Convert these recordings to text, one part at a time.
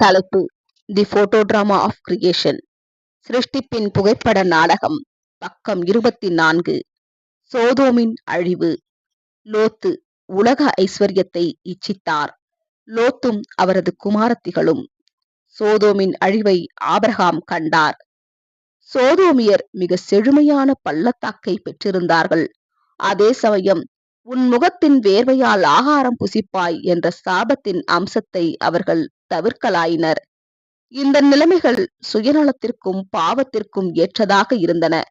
தலைப்பு the photo drama of creation சிருஷ்டிப்பின் புகைப்பட நாடகம் பக்கம் இருபத்தி நான்கு சோதோமின் அழிவு. லோத்து உலக ஐஸ்வர்யத்தை இச்சித்தார். லோத்தும் அவரது குமாரத்திகளும் சோதோமின் அழிவை ஆபரகாம் கண்டார். சோதோமியர் மிக செழுமையான பள்ளத்தாக்கை பெற்றிருந்தார்கள். அதே சமயம் உன் முகத்தின் வேர்வையால் ஆகாரம் புசிப்பாய் என்ற சாபத்தின் அம்சத்தை அவர்கள் தவிர்க்கலாயினர். இந்த நிலைமைகள் சுயநலத்திற்கும் பாவத்திற்கும் ஏற்றதாக இருந்தன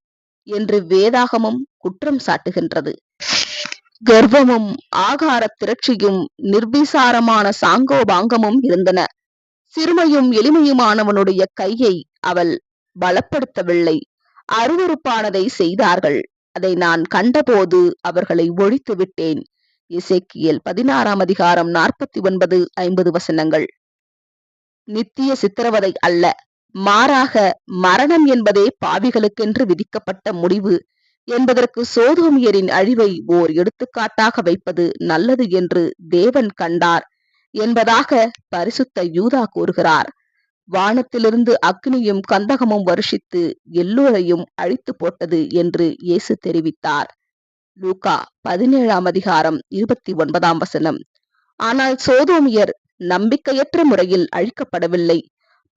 என்று வேதாகமம் குற்றம் சாட்டுகின்றது. கர்வமும் ஆகார திரட்சியும் நிர்பீசாரமான சாங்கோபாங்கமும் இருந்தன. சிறுமையும் எளிமையுமானவனுடைய கையை அவள் பலப்படுத்தவில்லை. அருவருப்பானதை செய்தார்கள். அதை நான் கண்டபோது அவர்களை ஒழித்து விட்டேன். இசைக்கியல் பதினாறாம் அதிகாரம் நாற்பத்தி ஒன்பது ஐம்பது வசனங்கள். நித்திய சித்திரவதை அல்ல மாறாக மரணம் என்பதே பாவிகளுக்கென்று விதிக்கப்பட்ட முடிவு. என்பதற்கு சோதோமியரின் அழிவை ஓர் எடுத்துக்காட்டாக வைப்பது நல்லது என்று தேவன் கண்டார் என்பதாக பரிசுத்த யூதா கூறுகிறார். வானத்திலிருந்து அக்னியும் கந்தகமும் வருஷித்து எல்லோரையும் அழித்து போட்டது என்று இயேசு தெரிவித்தார். லூகா பதினேழாம் அதிகாரம் இருபத்தி ஒன்பதாம் வசனம். ஆனால் சோதோமியர் நம்பிக்கையற்ற முறையில் அழிக்கப்படவில்லை.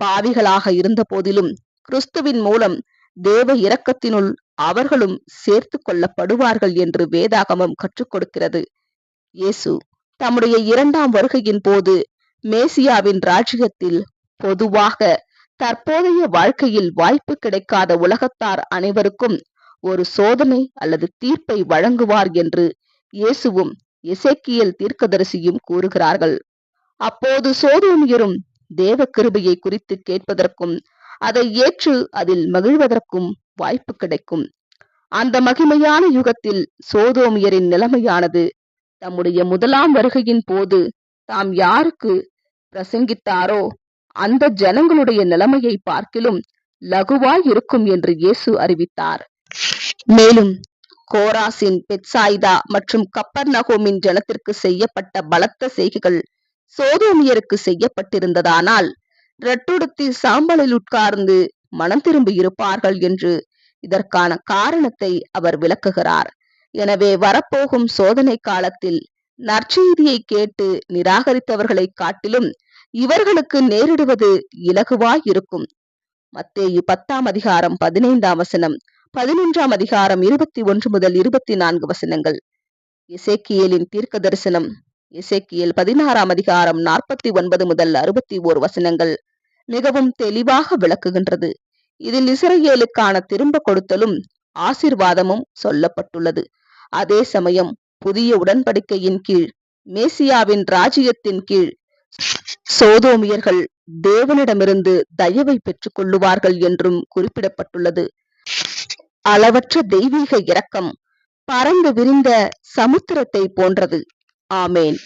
பாவிகளாக இருந்த போதிலும் கிறிஸ்துவின் மூலம் தேவ இரக்கத்தினுள் அவர்களும் சேர்த்து கொள்ளப்படுவார்கள் என்று வேதாகமம் கற்றுக் கொடுக்கிறது. இயேசு தம்முடைய இரண்டாம் வருகையின் போது மேசியாவின் ராஜ்யத்தில் பொதுவாக தற்போதைய வாழ்க்கையில் வாய்ப்பு கிடைக்காத உலகத்தார் அனைவருக்கும் ஒரு சோதனை அல்லது தீர்ப்பை வழங்குவார் என்று இயேசுவும் இசைக்கியல் தீர்க்கதரிசியும் கூறுகிறார்கள். அப்போது சோதோமியரும் தேவ கிருபையை குறித்து கேட்பதற்கும் அதை ஏற்று அதில் மகிழ்வதற்கும் வாய்ப்பு கிடைக்கும். அந்த மகிமையான யுகத்தில் சோதோமியரின் நிலைமையானது தம்முடைய முதலாம் வருகையின் போது தாம் யாருக்கு பிரசங்கித்தாரோ அந்த ஜனங்களுடைய நிலைமையை பார்க்கிலும் லகுவாய் இருக்கும் என்று இயேசு அறிவித்தார். மேலும் கோராசின் பெட்சாய்தா மற்றும் கப்பர் நகோமின் ஜனத்திற்கு செய்யப்பட்ட பலத்த செய்கைகள் சோதோமியருக்கு செய்யப்பட்டிருந்ததானால் ரெட்டுடுத்தி சாம்பலில் உட்கார்ந்து மனம் திரும்பி இருப்பார்கள் என்று இதற்கான காரணத்தை அவர் விளக்குகிறார். எனவே வரப்போகும் சோதனை காலத்தில் நற்செய்தியை கேட்டு நிராகரித்தவர்களை காட்டிலும் இவர்களுக்கு நேரிடுவது இலகுவாய் இருக்கும் மத்தேயு பத்தாம் அதிகாரம் பதினைந்தாம் வசனம் பதினொன்றாம் அதிகாரம் இருபத்தி ஒன்று முதல் இருபத்தி நான்கு வசனங்கள். இசைக்கியலின் தீர்க்க தரிசனம் இசைக்கியல் பதினாறாம் அதிகாரம் நாற்பத்தி ஒன்பது முதல் அறுபத்தி ஓர் வசனங்கள் மிகவும் தெளிவாக விளக்குகின்றது. இதில் இஸ்ரேலுக்கான திரும்ப கொடுத்தலும் ஆசிர்வாதமும் சொல்லப்பட்டுள்ளது. அதே சமயம் புதிய உடன்படிக்கையின் கீழ் மேசியாவின் ராஜ்யத்தின் கீழ் சோதோமியர்கள் தேவனிடமிருந்து தயவை பெற்றுக் கொள்ளுவார்கள் என்றும் குறிப்பிடப்பட்டுள்ளது. அளவற்ற தெய்வீக இரக்கம் பரந்து விரிந்த சமுத்திரத்தை போன்றது. ஆமேன்.